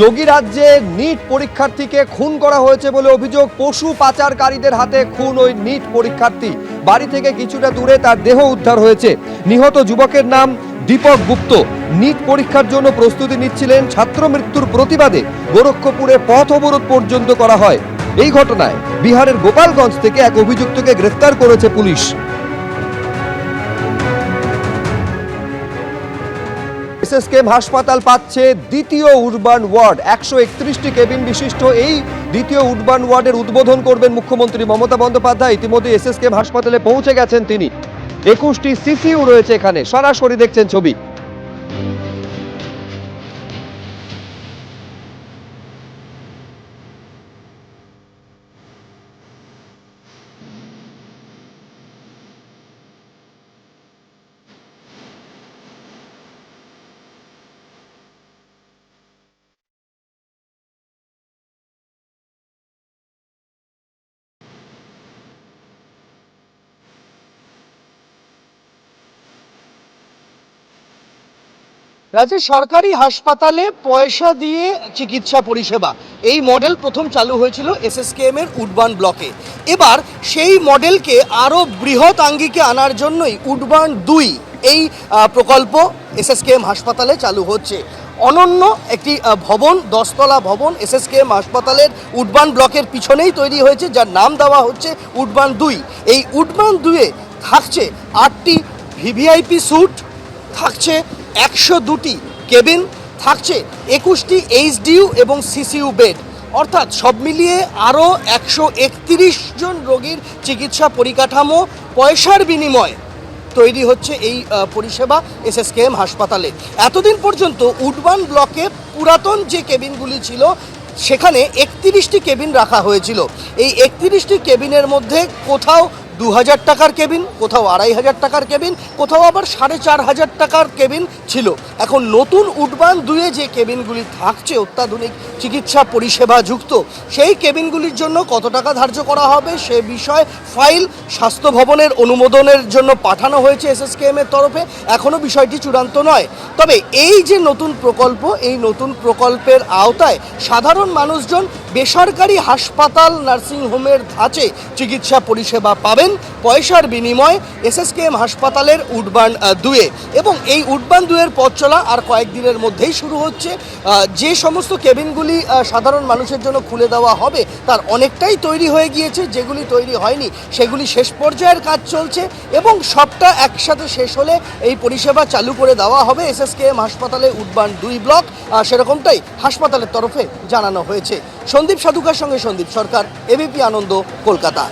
যোগী রাজ্যে নিট পরীক্ষার্থীকে খুন করা হয়েছে বলে অভিযোগ পশু পাচারকারীদের হাতে খুন ওই নিট পরীক্ষার্থী। বাড়ি থেকে কিছুটা দূরে তার দেহ উদ্ধার হয়েছে। নিহত যুবকের নাম দীপক গুপ্ত। নিট পরীক্ষার জন্য প্রস্তুতি নিচ্ছিলেন ছাত্র মৃত্যুর প্রতিবাদে গোরক্ষপুরে পথ অবরোধ পর্যন্ত করা হয়। এই ঘটনায় বিহারের গোপালগঞ্জ থেকে এক অভিযুক্তকে গ্রেফতার করেছে পুলিশ। এসএসকেএম হাসপাতাল পাচ্ছে দ্বিতীয় উর্বান ওয়ার্ড একশো একত্রিশটি কেবিন বিশিষ্ট এই দ্বিতীয় উর্বান ওয়ার্ডের উদ্বোধন করবেন মুখ্যমন্ত্রী মমতা বন্দ্যোপাধ্যায়। ইতিমধ্যে এসএসকেএম হাসপাতালে পৌঁছে গেছেন তিনি। একুশটি সিসিউ রয়েছে এখানে। সরাসরি দেখছেন ছবি। রাজ্যের সরকারি হাসপাতালে পয়সা দিয়ে চিকিৎসা পরিষেবা। এই মডেল প্রথম চালু হয়েছিল এসএসকেএম এর উডবান ব্লকে। এবার সেই মডেলকে আরও বৃহৎ আঙ্গিকে আনার জন্যই উডবান দুই এই প্রকল্প এসএসকেএম হাসপাতালে চালু হচ্ছে। অনন্য একটি ভবন, দশতলা ভবন এসএসকেএম হাসপাতালের উডবান ব্লকের পিছনেই তৈরি হয়েছে, যার নাম দেওয়া হচ্ছে উডবান দুই। এই উডবান দুয়ে থাকছে আটটি ভিভিআইপি স্যুট থাকছে একশো দুটি কেবিন, থাকছে একুশটি এইচডিইউ এবং সিসিইউ বেড। অর্থাৎ সব মিলিয়ে আরও একশো একত্রিশ জন রোগীর চিকিৎসা পরিকাঠামো পয়সার বিনিময়ে তৈরি হচ্ছে এই পরিষেবা এসএসকেএম হাসপাতালে। এতদিন পর্যন্ত উডবান ব্লকে পুরাতন যে কেবিনগুলি ছিল, সেখানে একত্রিশটি কেবিন রাখা হয়েছিল। এই একত্রিশটি কেবিনের মধ্যে কোথাও দু হাজার টাকার কেবিন, কোথাও আড়াই হাজার টাকার কেবিন, কোথাও আবার সাড়ে চার হাজার টাকার কেবিন ছিল। এখন নতুন উডবান দুয়ে যে কেবিনগুলি থাকছে অত্যাধুনিক চিকিৎসা পরিষেবা যুক্ত, সেই কেবিনগুলির জন্য কত টাকা ধার্য করা হবে সে বিষয়ে ফাইল স্বাস্থ্য ভবনের অনুমোদনের জন্য পাঠানো হয়েছে এসএসকেএম এর তরফে। এখনও বিষয়টি চূড়ান্ত নয়। তবে এই যে নতুন প্রকল্প, এই নতুন প্রকল্পের আওতায় সাধারণ মানুষজন বেসরকারি হাসপাতাল নার্সিংহোমের ধাঁচে চিকিৎসা পরিষেবা পাবেন। পয়সার বিনিময়ে এসএসকেএম হাসপাতালের উডবান দুয়ে। এবং এই উডবান দুয়ের পথ চলা আর কয়েকদিনের মধ্যেই শুরু হচ্ছে যে সমস্ত কেবিনগুলি সাধারণ মানুষের জন্য খুলে দেওয়া হবে, তার অনেকটাই তৈরি হয়ে গিয়েছে। যেগুলি তৈরি হয়নি, সেগুলি শেষ পর্যায়ের কাজ চলছে এবং সবটা একসাথে শেষ হলে এই পরিষেবা চালু করে দেওয়া হবে এসএসকেএম হাসপাতালে উডবান দুই ব্লক। সেরকমটাই হাসপাতালের তরফে জানানো হয়েছে। সন্দীপ সাধুকার সঙ্গে সন্দীপ সরকার, এবিপি আনন্দ, কলকাতা।